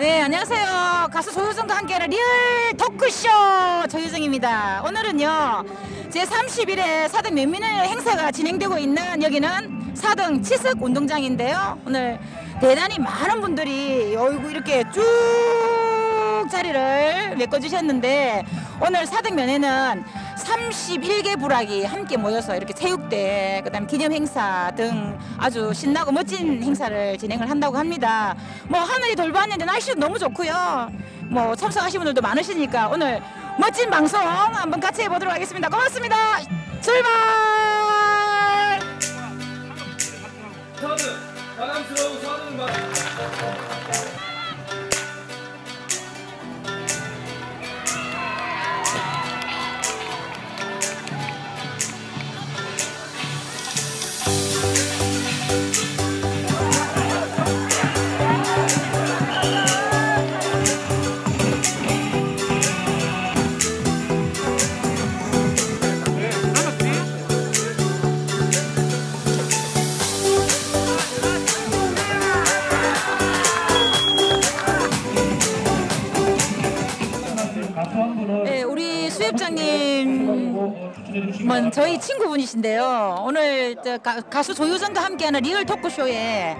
네, 안녕하세요. 가수 조효정과 함께하는 리얼 토크쇼 조효정입니다. 오늘은요, 제 31회 사등 면민의 행사가 진행되고 있는 여기는 사등 치석 운동장인데요. 오늘 대단히 많은 분들이 어이구 이렇게 쭉 자리를 메꿔주셨는데 오늘 사등 면에는 31개 부락이 함께 모여서 이렇게 체육대, 그다음 기념 행사 등 아주 신나고 멋진 행사를 진행을 한다고 합니다. 뭐 하늘이 돌봤는데 날씨도 너무 좋고요. 뭐 참석하신 분들도 많으시니까 오늘 멋진 방송 한번 같이 해보도록 하겠습니다. 고맙습니다. 출발! 서든 바람스러운 서든과 네, 분이신데요. 오늘 저 가, 가수 조효정과 함께하는 리얼 토크쇼에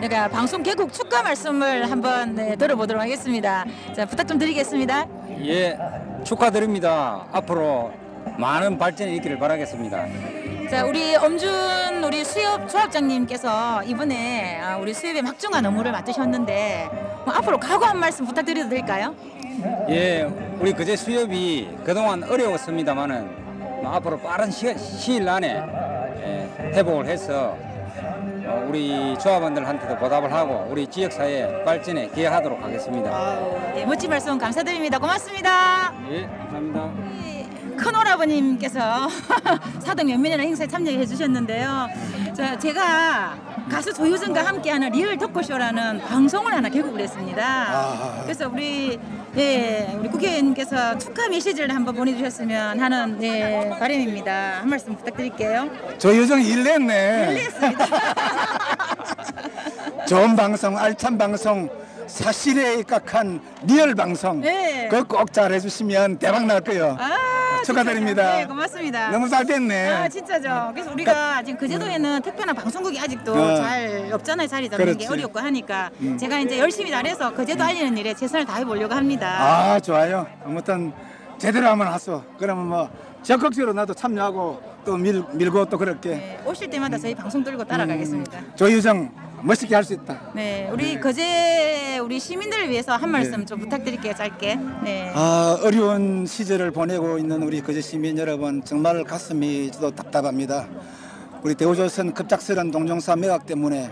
제가 방송 개국 축하 말씀을 한번 네, 들어보도록 하겠습니다. 자, 부탁 좀 드리겠습니다. 예, 축하드립니다. 앞으로 많은 발전이 있기를 바라겠습니다. 자, 우리 엄준 우리 수협 조합장님께서 이번에 아, 우리 수협의 막중한 업무를 맡으셨는데 뭐 앞으로 각오 한 말씀 부탁드려도 될까요? 예, 우리 그제 수협이 그동안 어려웠습니다만은 뭐 앞으로 빠른 시, 시일 안에 예, 회복을 해서 어, 우리 조합원들한테도 보답을 하고 우리 지역사회 발전에 기여하도록 하겠습니다. 네, 멋진 말씀 감사드립니다. 고맙습니다. 예, 감사합니다. 큰 오라버님께서 사등 연민이라는 행사에 참여해 주셨는데요. 자, 제가 가수 조효정과 함께하는 리얼 토크쇼라는 방송을 하나 개국을 했습니다. 그래서 우리 예, 우리 국회의원님께서 축하 메시지를 한번 보내주셨으면 하는 예, 바람입니다. 한 말씀 부탁드릴게요. 조효정 일냈네. 실례했습니다. 좋은 방송, 알찬 방송, 사실에 입각한 리얼 방송. 네. 그거 꼭 잘해주시면 대박 날 거예요. 아, 축하드립니다. 네, 고맙습니다. 너무 잘 됐네. 아 진짜죠. 그래서 우리가 지금 그제도에는 특별한 방송국이 아직도 어. 잘 없잖아요. 자리 잡는 게 그렇지. 음. 어렵고 하니까 제가 이제 열심히 잘해서 그제도 알리는 일에 최선을 다해 보려고 합니다. 아, 좋아요. 아무튼 제대로 한번 하소. 그러면 뭐 적극적으로 나도 참여하고 또 밀, 밀고 또 그렇게. 네, 오실 때마다 저희 방송 들고 따라가겠습니다. 조효정 멋있게 할 수 있다. 네, 우리 거제 우리 시민들을 위해서 한 말씀 좀 부탁드릴게요. 짧게. 네. 아, 어려운 시절을 보내고 있는 우리 거제 시민 여러분 정말 가슴이 저도 답답합니다. 우리 대우조선 급작스런 동종사 매각 때문에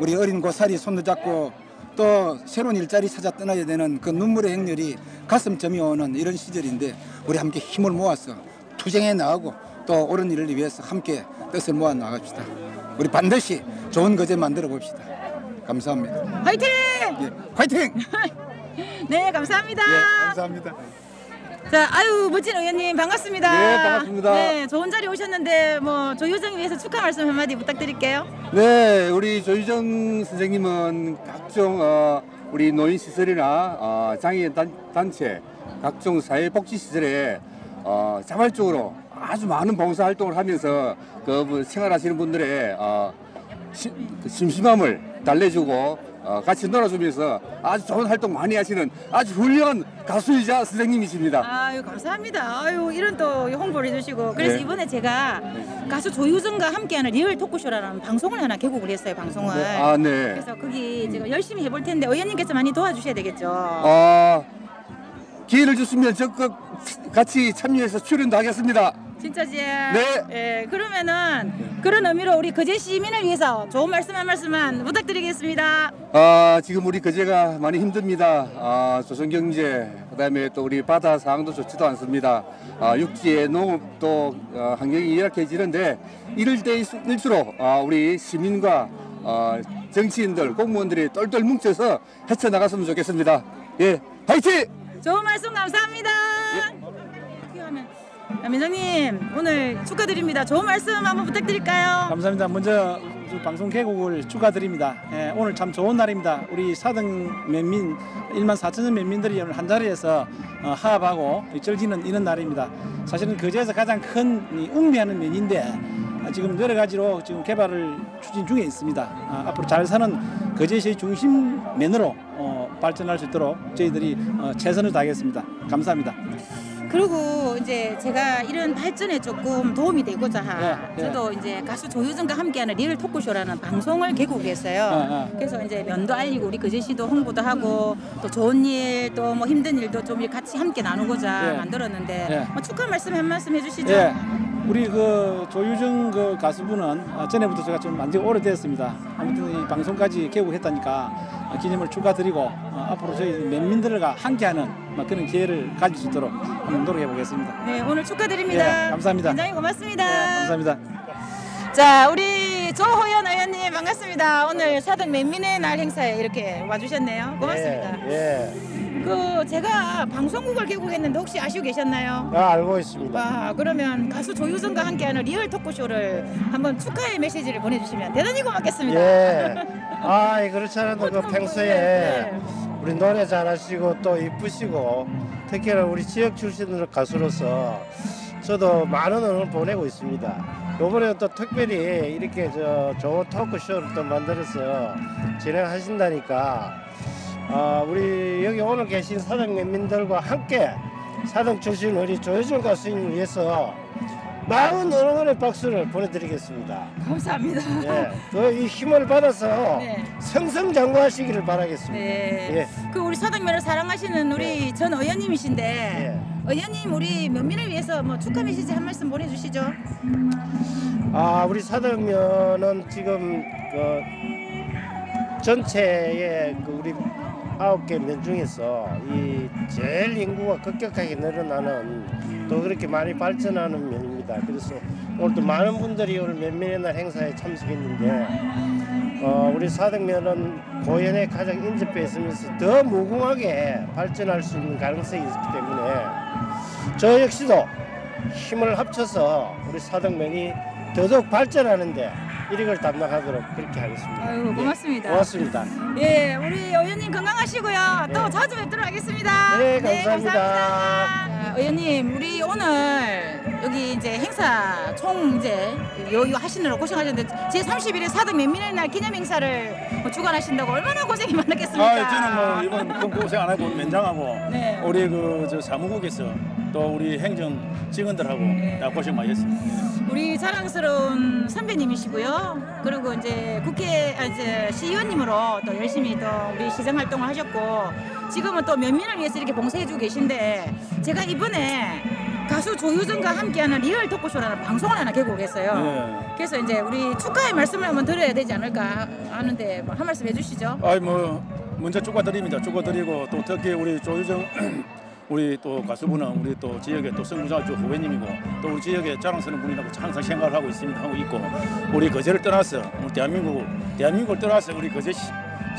우리 어린 고사리 손도 잡고 또 새로운 일자리 찾아 떠나야 되는 그 눈물의 행렬이 가슴 점이 오는 이런 시절인데 우리 함께 힘을 모아서 투쟁해 나가고 또 옳은 일을 위해서 함께 뜻을 모아 나갑시다. 우리 반드시 좋은 거제 만들어 봅시다. 감사합니다. 화이팅! 예, 화이팅! 네, 감사합니다. 예, 감사합니다. 자, 아유 멋진 의원님 반갑습니다. 네, 반갑습니다. 네, 좋은 자리 오셨는데 뭐 조효정 위해서 축하 말씀 한마디 부탁드릴게요. 네, 우리 조희정 선생님은 각종 어, 우리 노인 시설이나 어, 장애인 단, 단체, 각종 사회 복지 시설에 어, 자발적으로 아주 많은 봉사 활동을 하면서 그뭐 생활하시는 분들의 어, 시- 그 심심함을 달래주고 어, 같이 놀아주면서 아주 좋은 활동 많이 하시는 아주 훌륭한 가수이자 선생님이십니다. 아유 감사합니다. 아유 이런 또 홍보를 해주시고 그래서 네. 이번에 제가 가수 조효정과 함께하는 리얼 토크쇼라는 방송을 하나 개국을 했어요. 방송을. 아, 네. 그래서 거기 제가 열심히 해볼 텐데 의원님께서 많이 도와주셔야 되겠죠. 어, 기회를 주시면 적극 같이 참여해서 출연도 하겠습니다. 진짜지? 네. 예, 그러면은 그런 의미로 우리 거제 시민을 위해서 좋은 말씀 한 말씀만 부탁드리겠습니다. 아, 지금 우리 거제가 많이 힘듭니다. 아, 조선경제, 그다음에 또 우리 바다 상황도 좋지도 않습니다. 아, 육지의 농업도 어, 환경이 열악해지는데 이럴 때일수록 아, 우리 시민과 어, 정치인들, 공무원들이 똘똘 뭉쳐서 헤쳐나갔으면 좋겠습니다. 예, 화이팅! 좋은 말씀 감사합니다. 민정님 오늘 축하드립니다. 좋은 말씀 한번 부탁드릴까요? 감사합니다. 먼저 방송 개국을 축하드립니다. 예, 오늘 참 좋은 날입니다. 우리 사등 면민 1만 4천여 면민들이 오늘 한 자리에서 어, 화합하고 즐기는 이런 날입니다. 사실은 거제에서 가장 큰 이 웅비하는 면인데 아, 지금 여러 가지로 지금 개발을 추진 중에 있습니다. 아, 앞으로 잘 사는 거제시의 중심 면으로 어, 발전할 수 있도록 저희들이 어, 최선을 다하겠습니다. 감사합니다. 그리고 이제 제가 이런 발전에 조금 도움이 되고자 예, 예. 저도 이제 가수 조유정과 함께하는 리얼 토크쇼라는 방송을 개국했어요. 예, 예. 그래서 이제 면도 알리고 우리 거제시도 홍보도 하고 또 좋은 일 또 뭐 힘든 일도 좀 같이 함께 나누고자 예. 만들었는데 예. 뭐 축하 말씀 한 말씀 해주시죠. 예. 우리 그 조유정 그 가수분은 어, 전에부터 제가 좀 만지 오래됐습니다. 아무튼 이 방송까지 개국했다니까 어, 기념을 축하드리고 어, 앞으로 저희 면민들과 함께하는 뭐 그런 기회를 가질 수 있도록 한번 노력해 보겠습니다. 네, 오늘 축하드립니다. 예, 감사합니다. 굉장히 고맙습니다. 네, 감사합니다. 자, 우리 조호연 의원님 반갑습니다. 오늘 사등 맨민의 날 행사에 이렇게 와주셨네요. 고맙습니다. 예, 그 제가 방송국을 개국했는데 혹시 아시고 계셨나요? 예. 아, 알고 있습니다. 와, 그러면 가수 조유정과 함께하는 리얼 토크쇼를 한번 축하의 메시지를 보내주시면 대단히 고맙겠습니다. 예. 아, 그렇지 않아도 그 평소에 네. 우리 노래 잘하시고 또 이쁘시고 특히나 우리 지역 출신 가수로서 저도 많은 응원을 보내고 있습니다. 이번에 또 특별히 이렇게 저 좋은 토크쇼를 또 만들어서 진행하신다니까 아, 우리 여기 오늘 계신 사등 면민들과 함께 사등 출신 우리 조효준 가수님을 위해서 많은 응원의 박수를 보내드리겠습니다. 감사합니다. 예, 그이 힘을 받아서 네. 승승장구하시기를 바라겠습니다. 네. 예. 그 우리 사등면을 사랑하시는 우리 전 의원님이신데 예. 의원님 우리 면민을 위해서 뭐 축하 메시지 한 말씀 보내주시죠. 아, 우리 사등면은 지금 그 전체의 그 우리 아홉 개 면 중에서 이 제일 인구가 급격하게 늘어나는 또 그렇게 많이 발전하는 면 입니다. 그래서 오늘도 많은 분들이 오늘 면면의 날 행사에 참석했는데 어, 우리 사등면은 고연에 가장 인접해 있으면서 더 무궁하게 발전할 수 있는 가능성이 있기 때문에 저 역시도 힘을 합쳐서 우리 사등면이 더더욱 발전하는데 일익을 담당하도록 그렇게 하겠습니다. 아유 고맙습니다. 예, 고맙습니다. 예, 우리 의원님 건강하시고요. 또 네. 자주 뵙도록 하겠습니다. 네, 감사합니다. 자, 의원님, 우리 오늘 여기 이제 행사 총 이제 요요 하시느라 고생하셨는데 제 31회 사등 면민의 날 기념 행사를 뭐 주관하신다고 얼마나 고생이 많았겠습니까? 아, 저는 뭐 이번 큰 고생 안 하고 면장하고 네. 우리 그저 사무국에서 또 우리 행정 직원들하고 네. 다 고생 많이 했습니다. 우리 자랑스러운 선배님이시고요. 그리고 이제 국회 아, 이제 시의원님으로 또 열심히 또 우리 시정 활동을 하셨고 지금은 또 면민을 위해서 이렇게 봉사해주고 계신데 제가 이번에 가수 조유정과 함께하는 리얼 토크쇼라는 방송을 하나 개국했어요. 네. 그래서 이제 우리 축하의 말씀을 한번 드려야 되지 않을까 하는데 뭐 한 말씀 해주시죠. 아이 뭐 먼저 축하드립니다. 축하드리고 또 특히 우리 조유정 우리 또 가수분은 우리 또 지역의 또 성부장주 후배님이고 또 우리 지역의 자랑스러운 분이라고 항상 생각을 하고 있습니다. 하고 있고 우리 거제를 떠나서 우리 대한민국 대한민국을 떠나서 우리 거제 시-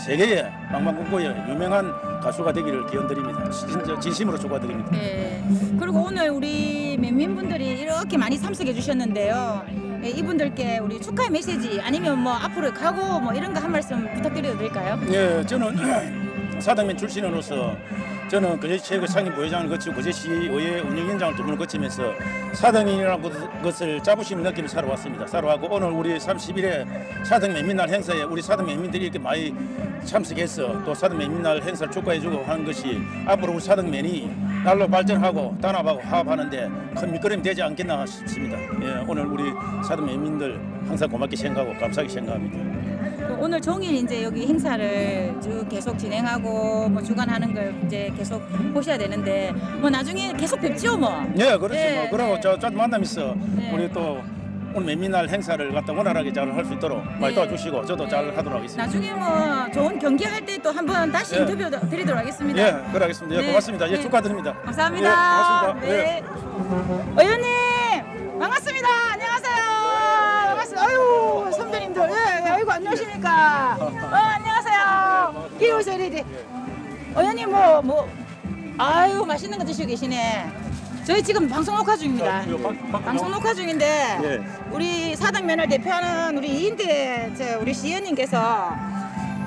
세계의 방방곡곡의 유명한 가수가 되기를 기원드립니다. 진짜 진심으로 축하드립니다. 네. 그리고 오늘 우리 면민분들이 이렇게 많이 참석해 주셨는데요. 예, 이분들께 우리 축하의 메시지 아니면 뭐 앞으로 가고 뭐 이런 거 한 말씀 부탁드려도 될까요? 예, 저는 사당면 출신으로서 저는 거제시 체육회 상임 부회장을 거치고 거제시 의회 운영위원장을 두 번을 거치면서 사당이라는 것- 것을 자부심 느끼며 살아왔습니다. 살아왔고 오늘 우리 31회 사당 면민날 행사에 우리 사당 면민들이 이렇게 많이 참석해서 또 사당 면민날 행사를 축하해주고 하는 것이 앞으로 우리 사당면이 날로 발전하고 단합하고 화합하는데 큰 밑거름이 되지 않겠나 싶습니다. 예, 오늘 우리 사당 면민들 항상 고맙게 생각하고 감사하게 생각합니다. 그 오늘 종일 이제 여기 행사를 쭉 계속 진행하고 뭐 주관하는 걸 이제 계속 보셔야 되는데 뭐 나중에 계속 뵙죠 뭐. 예, 그렇지. 네, 뭐 그러고 네. 저, 저 만나면서 네. 우리 또 오늘 맨미날 행사를 갖다 원활하게 잘 할 수 있도록 많이 네. 도와주시고 저도 잘 하도록 하겠습니다. 나중에 뭐 좋은 경기 할 때 또 한번 다시 예. 인터뷰 드리도록 하겠습니다. 예, 그러겠습니다. 예, 네. 고맙습니다. 예, 네. 축하드립니다. 감사합니다. 예, 고맙습니다. 예. 네. 의원님 반갑습니다. 안녕하세요. 반갑습니다. 아유 선배님들, 예, 예, 아이고 안녕하십니까. 어, 안녕하세요. 오세요, 이리. 의원님 뭐 뭐, 아유 맛있는 거 드시고 계시네. 저희 지금 방송 녹화 중입니다. 방송 녹화 중인데 예. 우리 사당면을 대표하는 우리 이인태 저 우리 시의원님께서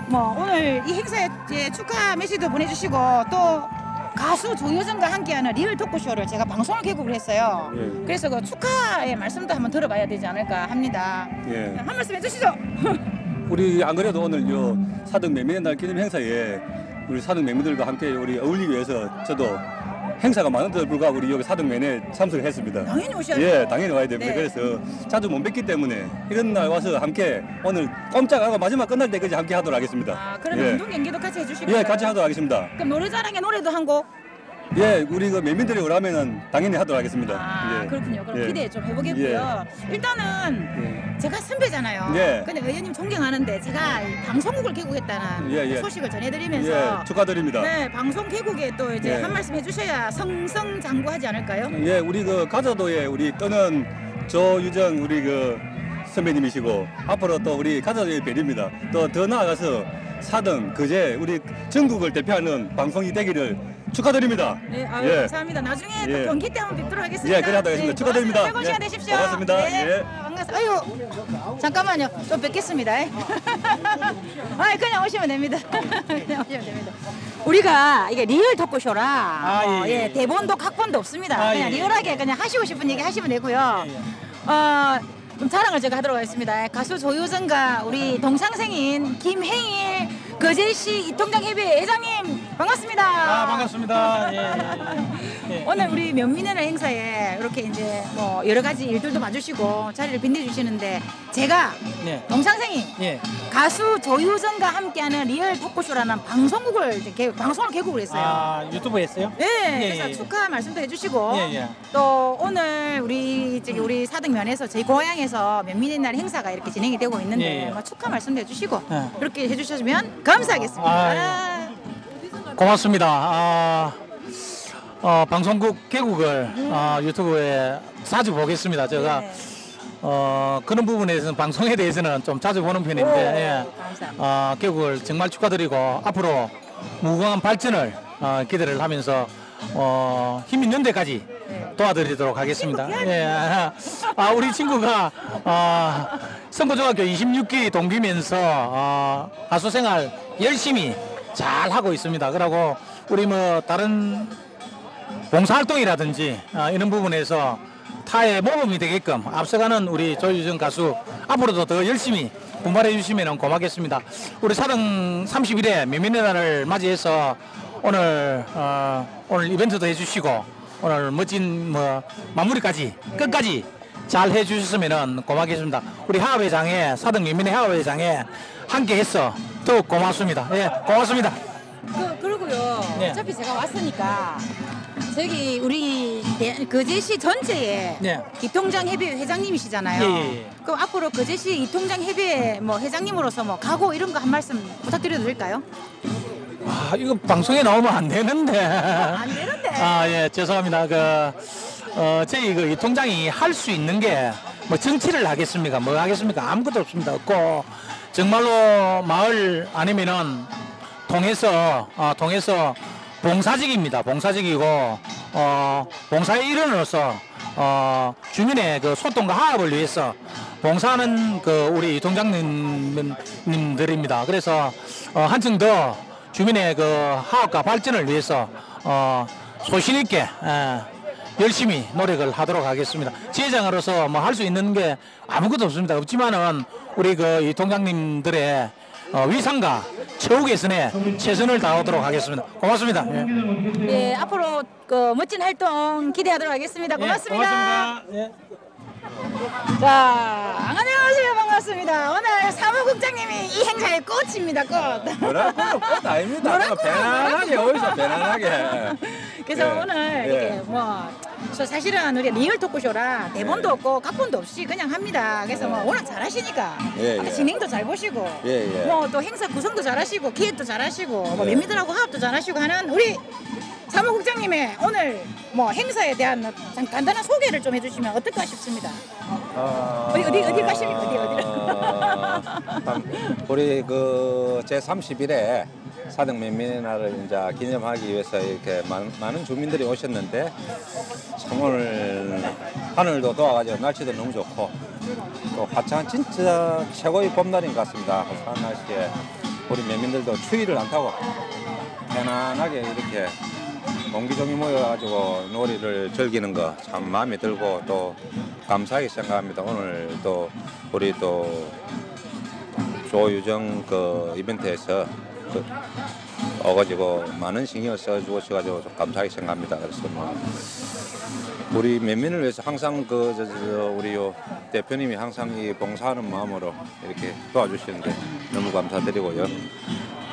뭐 오늘 이 행사에 이제 축하 메시지도 보내주시고 또 가수 조효정과 함께하는 리얼 토크쇼를 제가 방송을 개국을 했어요. 예. 그래서 그 축하의 말씀도 한번 들어봐야 되지 않을까 합니다. 예. 한 말씀 해주시죠. 우리 안 그래도 오늘 요 사등 매매의 날 기념 행사에 우리 사등 매매들과 함께 우리 어울리기 위해서 저도 행사가 많은데도 불구하고 우리 여기 사등 매매 참석을 했습니다. 당연히 오셔야죠. 예, 당연히 와야 됩니다. 네. 그래서 자주 못 뵙기 때문에 이런 날 와서 함께 오늘 꼼짝 안 하고 마지막 끝날 때까지 함께 하도록 하겠습니다. 아, 그러면 예. 운동 경기도 같이 해주시고. 예, 같이 하도록 하겠습니다. 그럼 노래자랑에 노래도 한 곡. 예, 우리 그 매민들이 오라면은 당연히 하도록 하겠습니다. 아 예. 그렇군요. 그럼 예. 기대 좀 해보겠고요. 일단은 제가 선배잖아요. 예. 근데 의원님 존경하는데 제가 이 방송국을 개국했다는 예, 예. 소식을 전해드리면서 예, 축하드립니다. 네 방송 개국에 또 이제 예. 한 말씀 해주셔야 성성장구하지 않을까요? 예, 우리 그 가자도에 우리 떠는 조유정 우리 그 선배님이시고 앞으로 또 우리 가자도의 별입니다. 또 더 나아가서 사등 그제 우리 전국을 대표하는 방송이 되기를 축하드립니다. 네, 아유, 예. 감사합니다. 나중에 또 예. 경기 때 한번 뵙도록 하겠습니다. 예, 그래 하도록 하겠습니다. 축하드립니다. 고맙습니다. 즐거운 시간 예. 되십시오. 고맙습니다. 네, 예. 반갑습니다. 아유, 잠깐만요. 좀 뵙겠습니다. 아, 그냥 오시면 됩니다. 그냥 오시면 됩니다. 우리가 이게 리얼 토크쇼라 어, 예, 예. 예, 대본도 각본도 없습니다. 아, 그냥 예, 예. 리얼하게 그냥 하시고 싶은 얘기 하시면 되고요. 어, 좀 자랑을 제가 하도록 하겠습니다. 가수 조효정과 우리 동창생인 김행일 거제시 이통장 협의회 회장님 반갑습니다. 아 반갑습니다. 예, 예. 오늘 우리 면민회를 행사에 이렇게 이제 뭐 여러 가지 일들도 봐주시고 자리를 빛내주시는데 제가 네. 동창생이 예. 가수 조효정과 함께하는 리얼 토크쇼라는 방송국을 개, 방송을 개국을 했어요. 아 유튜브 했어요? 네, 예, 그래서 예. 축하 말씀도 해주시고 예, 예. 또 오늘 우리 저기 우리 사등면에서 저희 고향에서 면민의 날 행사가 이렇게 진행이 되고 있는데 예, 예. 뭐 축하 말씀도 해주시고 예. 그렇게 해주셨으면 감사하겠습니다. 아, 예. 아, 고맙습니다. 아, 어, 방송국 개국을 어, 유튜브에 자주 보겠습니다. 제가 네. 어, 그런 부분에 대해서는 방송에 대해서는 좀 자주 보는 편인데 오, 예. 어, 개국을 정말 축하드리고 앞으로 무궁한 발전을 어, 기대를 하면서 어, 힘 있는 데까지 도와드리도록 하겠습니다. 예. 아, 우리 친구가 어, 선거중학교 26기 동기면서 어, 가수 생활 열심히 잘 하고 있습니다. 그러고 우리 뭐 다른 봉사활동이라든지 어, 이런 부분에서 타의 모범이 되게끔 앞서가는 우리 조유정 가수 앞으로도 더 열심히 분발해 주시면 고맙겠습니다. 우리 사등 31회 미민의 날을 맞이해서 오늘 어, 오늘 이벤트도 해주시고 오늘 멋진 뭐 마무리까지 끝까지 잘 해주셨으면 고맙겠습니다. 우리 하업회장에 사등 미민의 하업회장에 함께해서 더욱 고맙습니다. 예, 고맙습니다. 그, 그리고요. 네. 어차피 제가 왔으니까 저기 우리 대- 거제시 전체에 네. 이통장 협의회 회장님이시잖아요. 예, 예, 예. 그럼 앞으로 거제시 이통장 협의회 뭐 회장님으로서 뭐 각오 이런 거 한 말씀 부탁드려도 될까요? 아, 이거 방송에 나오면 안 되는데. 안 되는데. 아, 예, 죄송합니다. 그, 어, 저희 그 이 통장이 할 수 있는 게 뭐 정치를 하겠습니까? 뭐 하겠습니까? 아무것도 없습니다. 없고, 정말로 마을 아니면은 통해서, 어, 통해서 봉사직입니다. 봉사직이고, 어, 봉사의 일원으로서, 어, 주민의 그 소통과 화합을 위해서 봉사하는 그 우리 동장님들입니다. 그래서, 어, 한층 더 주민의 그 화합과 발전을 위해서, 어, 소신 있게, 에, 열심히 노력을 하도록 하겠습니다. 지회장으로서 뭐 할 수 있는 게 아무것도 없습니다. 없지만은 우리 그 이 동장님들의 어, 위상과 개선에 최선을 다하도록 하겠습니다. 고맙습니다. 예. 예, 앞으로 그 멋진 활동 기대하도록 하겠습니다. 고맙습니다. 예. 자, 안녕하세요. 반갑습니다. 오늘 사무국장님이 이 행사의 꽃입니다. 꽃. 뭐라고 꽃 아닙니다. 뭐라고? 편안하게 어디서 편안하게. 그래서 예, 오늘 예. 이렇게 뭐저 사실은 우리 리얼 토크쇼라 대본도 예. 없고 각본도 없이 그냥 합니다. 그래서 뭐 워낙 잘하시니까 예, 예. 진행도 잘 보시고 예, 예. 뭐또 행사 구성도 잘하시고 기획도 잘하시고 뭐 예. 멤버들하고 화합도 잘하시고 하는 우리 사무국장님의 오늘 뭐 행사에 대한 참 간단한 소개를 좀 해주시면 어떨까 싶습니다. 어디 어디 어디 가십니까? 어디 어디를? 어, 우리 그 제 31회 사등 면면날을 이제 기념하기 위해서 이렇게 많은, 많은 주민들이 오셨는데 참 오늘 하늘도 도와가지고 날씨도 너무 좋고 또 화창 진짜 최고의 봄날인 것 같습니다. 화창한 날씨에 우리 면민들도 추위를 안 타고 편안하게 이렇게 옹기종이 모여가지고 놀이를 즐기는 거 참 마음에 들고 또 감사하게 생각합니다. 오늘 또 우리 또 조유정 그 이벤트에서 그 어가지고 많은 신경을 써주셔가지고 좀 감사하게 생각합니다. 그래서 뭐 우리 면민을 위해서 항상 그 저, 저, 우리 요 대표님이 항상 이 봉사하는 마음으로 이렇게 도와주시는데 너무 감사드리고요.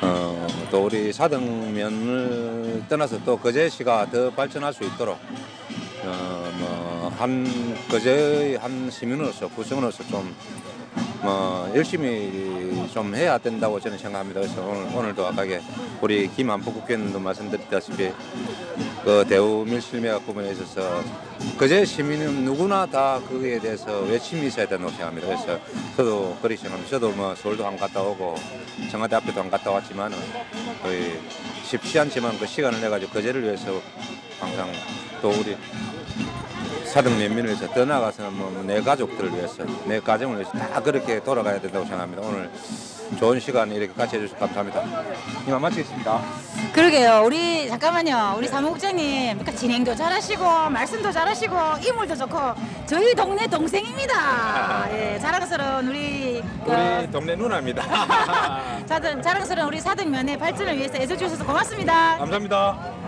어, 또 우리 사등면을 떠나서 또 거제시가 더 발전할 수 있도록 어, 뭐 한 거제의 한 시민으로서 구성으로서 좀 뭐 열심히 좀 해야 된다고 저는 생각합니다. 그래서 오늘 오늘도 아까게 우리 김한포 국회의원도 말씀드렸다시피 그 대우 밀실매각 부분에 있어서 그제 시민은 누구나 다 그에 대해서 외침이 있어야 된다고 생각합니다. 그래서 저도 그렇게 생각합니다. 저도 뭐 서울도 안 갔다 오고 청와대 앞에도 안 갔다 왔지만은 거의 쉽지 않지만 그 시간을 내 가지고 그제를 위해서 항상 또 우리 사등 위해서 떠나가서는 뭐 내 가족들을 위해서 내 가정을 위해서 다 그렇게 돌아가야 된다고 생각합니다. 오늘 좋은 시간 이렇게 같이 해주셔서 감사합니다. 이만 마치겠습니다. 그러게요. 우리 잠깐만요. 우리 사무국장님 그러니까 진행도 잘하시고 말씀도 잘하시고 인물도 좋고 저희 동네 동생입니다. 예, 자랑스러운 우리 그 우리 동네 누나입니다. 자등, 자랑스러운 우리 사등면의 발전을 위해서 애써 주셔서 고맙습니다. 감사합니다.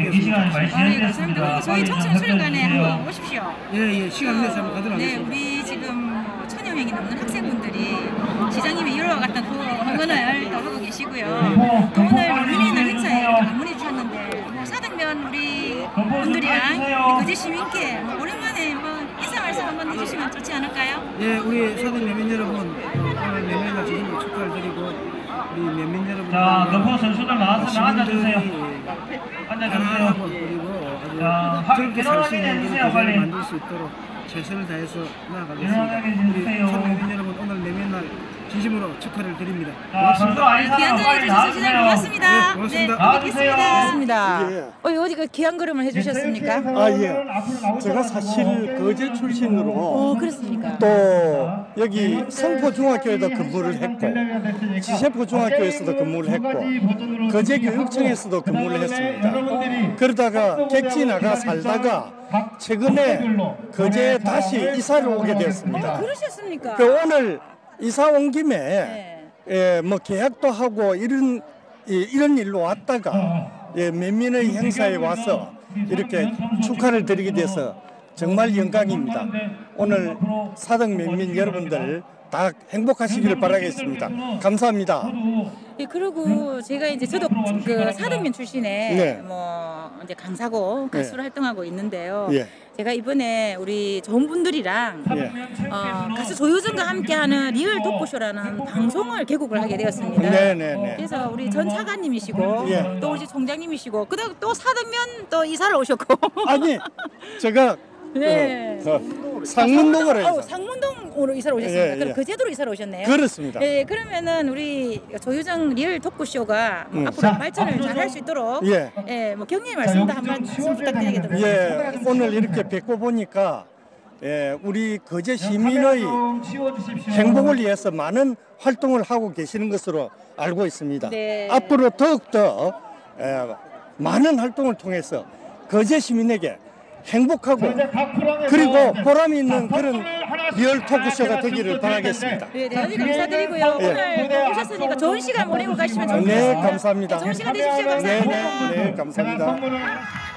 이 시간이 많이 진행됐습니다. 아, 저희 청춘수련관에 한번 오십시오. 예, 예, 시간 내서 한번 가도록 네, 하겠습니다. 우리 지금 뭐 천여 명이 넘는 학생분들이 시장님이 열어갔던 그 공헌을 떠나고 계시고요. 네, 뭐 오늘 민인을 행사에 방문해 주셨는데 뭐 사등면 우리 분들이랑 거제 시민께 뭐 오랜만에 뭐 인사 말씀 한번 해주시면 좋지 않을까요? 예, 우리 사등면 여러분 오늘 내면을 주신 축하를 드리고 우리 면민 여러분 자, 넘포 선수들 나와서 나앉아주세요. 앉아주세요. 그리고 아주 자, 하- 즐겁게 살수 일어나게 있는 그런. 계절을 만들 수 있도록 최선을 다해서 나아가겠습니다. 우리 면민 여러분 오늘 면민날 진심으로 축하를 드립니다. 아닌 귀한 자리 해주셔서. 고맙습니다. 네, 고맙습니다. 네. 고맙습니다. 예. 어, 어디 그 귀한 걸음을 해주셨습니까? 아, 예. 제가 사실 거제 출신으로 어, 그렇습니까? 또 여기 성포중학교에도 근무를 했고 지세포중학교에서도 근무를 했고 거제교육청에서도 근무를 했습니다. 그러다가 객지 나가 살다가 최근에 거제에 다시 이사를 오게 되었습니다. 그러셨습니까? 그 오늘 이사 온 김에 네. 예, 뭐 계약도 하고 이런 이, 이런 일로 왔다가 예, 면민의 행사에 와서 이렇게 축하를 드리게 돼서 정말 영광입니다. 오늘 사등 면민 여러분들 다 행복하시기를 바라겠습니다. 감사합니다. 예, 그리고 제가 이제 저도 그 사등면 출신의 네. 뭐 이제 강사고 가수로 활동하고 있는데요. 예. 제가 이번에 우리 좋은 분들이랑 예. 어, 가수 조효정과 함께하는 리얼 토크쇼라는 방송을 개국을 하게 되었습니다. 네, 네, 네. 그래서 우리 전 차관님이시고 예. 또 우리 총장님이시고 그다음 또 사등면 또 이사를 오셨고 아니 제가 네. 어, 어, 상문동으로 어, 해서 상문동 으로 이사를 오셨습니다. 예, 그럼 예. 거제도로 이사를 오셨네요. 그렇습니다. 예, 그러면은 우리 조유정 리얼 토크쇼가 뭐 음. 앞으로 발전을 잘 할 수 있도록 예. 예, 뭐 격려의 말씀도 한번 부탁드리겠습니다. 예, 오늘 이렇게 뵙고 보니까 예, 우리 거제 시민의 행복을 위해서 많은 활동을 하고 계시는 것으로 알고 있습니다. 네. 앞으로 더욱더 예, 많은 활동을 통해서 거제 시민에게 행복하고 그리고 보람 있는 그런 리얼 토크쇼가 되기를 바라겠습니다. 네, 대단히 감사드리고요. 예. 오늘 오셨으니까 좋은 시간 보내고 가시면 좋겠습니다. 네, 감사합니다. 좋은 시간 되십시오. 네, 감사합니다. 네, 네, 감사합니다.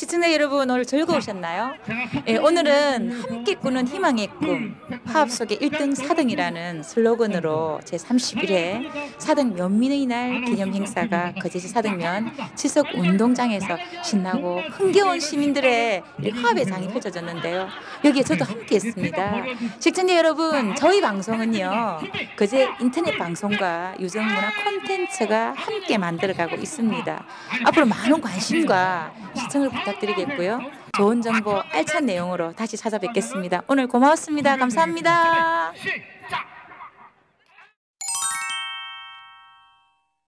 시청자 여러분 오늘 즐거우셨나요? 예, 오늘은 함께 꾸는 희망의 꿈, 화합 속의 1등 4등이라는 슬로건으로 제31회 사등 면민의 날 기념 행사가 거제시 사등면 지석 운동장에서 신나고 흥겨운 시민들의 이 화합의 장이 펼쳐졌는데요. 여기에 저도 함께 했습니다. 시청자 여러분, 저희 방송은요, 거제 인터넷 방송과 유정문화 콘텐츠가 함께 만들어가고 있습니다. 앞으로 많은 관심과 시청을 부탁드리겠고요. 좋은 정보, 알찬 내용으로 다시 찾아뵙겠습니다. 오늘 고마웠습니다. 감사합니다.